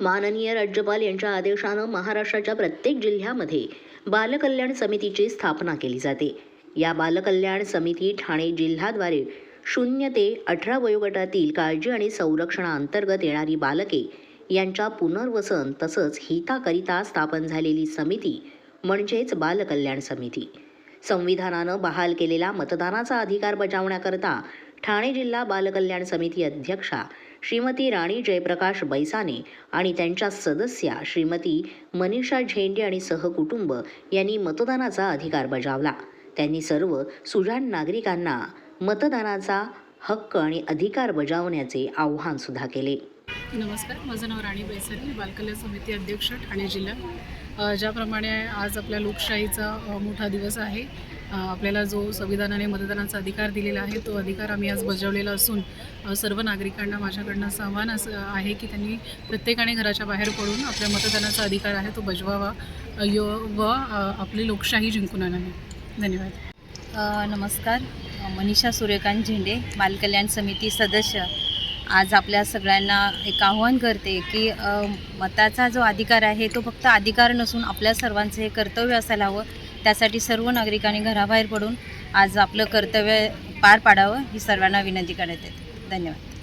माननीय राज्यपाल यांच्या आदेशानं महाराष्ट्राच्या प्रत्येक जिल्ह्यामध्ये बालकल्याण समितीची स्थापना केली जाते. या बालकल्याण समिती ठाणे जिल्ह्याद्वारे शून्य ते अठरा वयोगटातील काळजी आणि संरक्षणाअंतर्गत येणारी बालके यांच्या पुनर्वसन तसंच हिताकरिता स्थापन झालेली समिती म्हणजेच बालकल्याण समिती. संविधानानं बहाल केलेला मतदानाचा अधिकार बजावण्याकरता ठाणे जिल्हा बालकल्याण समिती अध्यक्षा श्रीमती राणी जयप्रकाश बैसाने आणि त्यांच्या सदस्या श्रीमती मनीषा झेंडे आणि सहकुटुंब यांनी मतदानाचा अधिकार बजावला. त्यांनी सर्व सुजाण नागरिकांना मतदानाचा हक्क आणि अधिकार बजावण्याचे आव्हान सुद्धा केले. नमस्कार माझं नाव राणी बैसारी बालकल्याण समिती अध्यक्ष ठाणे जिल्हा. ज्याप्रमाणे आज आपल्या लोकशाहीचा मोठा दिवस आहे. आपल्याला जो संविधानाने मतदानाचा अधिकार दिलेला आहे तो अधिकार आम्ही आज बजावलेला असून सर्व नागरिकांना माझ्याकडनं असं आव्हान असं आहे की त्यांनी प्रत्येकाने घराच्या बाहेर पडून आपल्या मतदानाचा अधिकार आहे तो बजवावा. यो व आपली लोकशाही जिंकून आणावी धन्यवाद. नमस्कार. मनीषा सूर्यकांत झेंडे बालकल्याण समिती सदस्य. आज आपल्या सगळ्यांना एक आव्हान करते की मताचा जो अधिकार आहे तो फक्त अधिकार नसून आपल्या सर्वांचं हे कर्तव्य असायला हवं. त्यासाठी सर्व नागरिकांनी घराबाहेर पडून आज आपलं कर्तव्य पार पाडावं ही सर्वांना विनंती करण्यात येते. धन्यवाद.